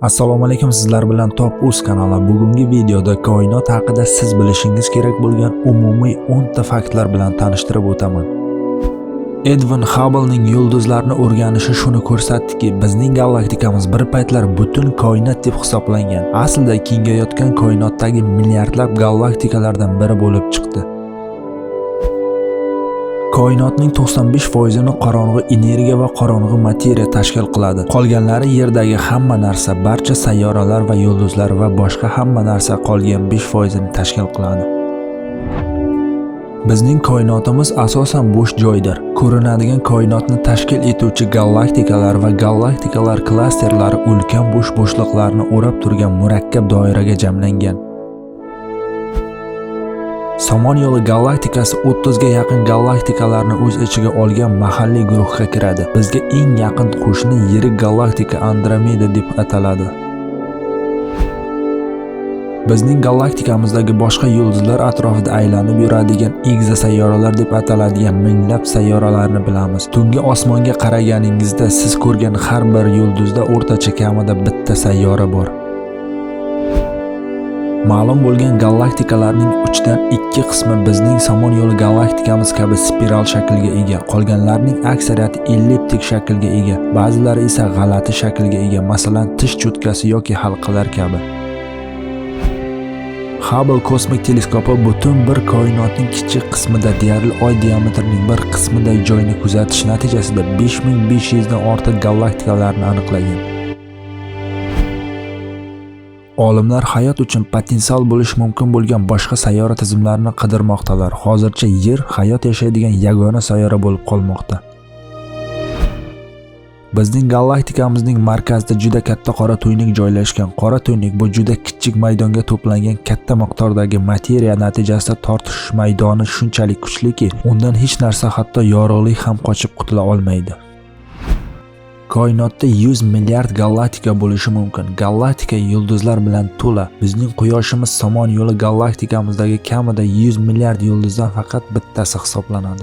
Assalomu alaykum sizlar bilan Top Uz kanali. Bugungi videoda koinot haqida siz bilishingiz kerak bo'lgan umumiy 10 ta faktlar bilan tanishtirib o'taman. Edwin hablning yulduzlarni o'rganishi shuni ko'rsatdiki, bizning galaktikamiz bir paytlar butun koinot deb hisoblangan. Aslida kengayotgan koinotdagi milliardlab galaktikalardan biri bo'lib chiqdi. Koinotning 95 foizini qorong'i energiya va qorong'i materiya tashkil qiladi. Qolganlari yerdagi hamma narsa, barcha sayyoralar va yulduzlar va boshqa hamma narsa qolgan 5 foizini tashkil qiladi. Bizning koinotimiz asosan bo'sh joydir. Ko'rinadigan koinotni tashkil etuvchi galaktikalar va galaktikalar klasterlari ulkan bo'sh bo'shliqlarni o'rab turgan murakkab doiraga jamlangan. Somon yo'li galaktikasi 30 ga yaqin galaktikalarni o'z ichiga olgan mahalliy guruhga kiradi. Bizga eng yaqin qo'shni yirik galaktika Andromeda deb ataladi. Bizning galaktikamizdagi boshqa yulduzlar atrofida aylanib yuradigan egzosayyoralar deb ataladigan minglab sayyoralarni bilamiz. Tungi osmonga qaraganingizda siz ko'rgan har bir yulduzda o'rtacha kamida bitta sayyora bor. Ma'lum bo'lgan galaktikalarning 3 ikki 2 qismi bizning Somon yo'li galaktikamiz kabi spiral shaklga ega. Qolganlarning aksariyati elliptik shaklga ega, ba'zilari esa g'alati shaklga ega, masalan, tish cho'tkasi yoki halqalar kabi. Hubble kosmik teleskopi butun bir koinotning kichik qismida deyarli Oy diametrining bir qismida joyni kuzatish natijasida 5500 dan ortiq galaktikalarni aniqlagan. Olimlar hayot uchun potensial bo'lishi mumkin bo'lgan boshqa sayyora tizimlarini qidirmoqdalar. Hozircha Yer hayot yashaydigan yagona sayyora bo'lib qolmoqda. Bizning galaktikamizning markazida juda katta qora tuynuk joylashgan. Qora tuynuk bu juda kichik maydonga to'plangan katta miqdordagi materiya natijasida tortishish maydoni shunchalik kuchliki, undan hech narsa hatto yorug'lik ham qochib qutula olmaydi. Koinotda 100 milliard galaktika bo'lishi mumkin. Galaktika yulduzlar bilan to'la. Bizning quyoshimiz Somon yo'li galaktikamizdagi kamida 100 milliard yulduzdan faqat bittasi hisoblanadi.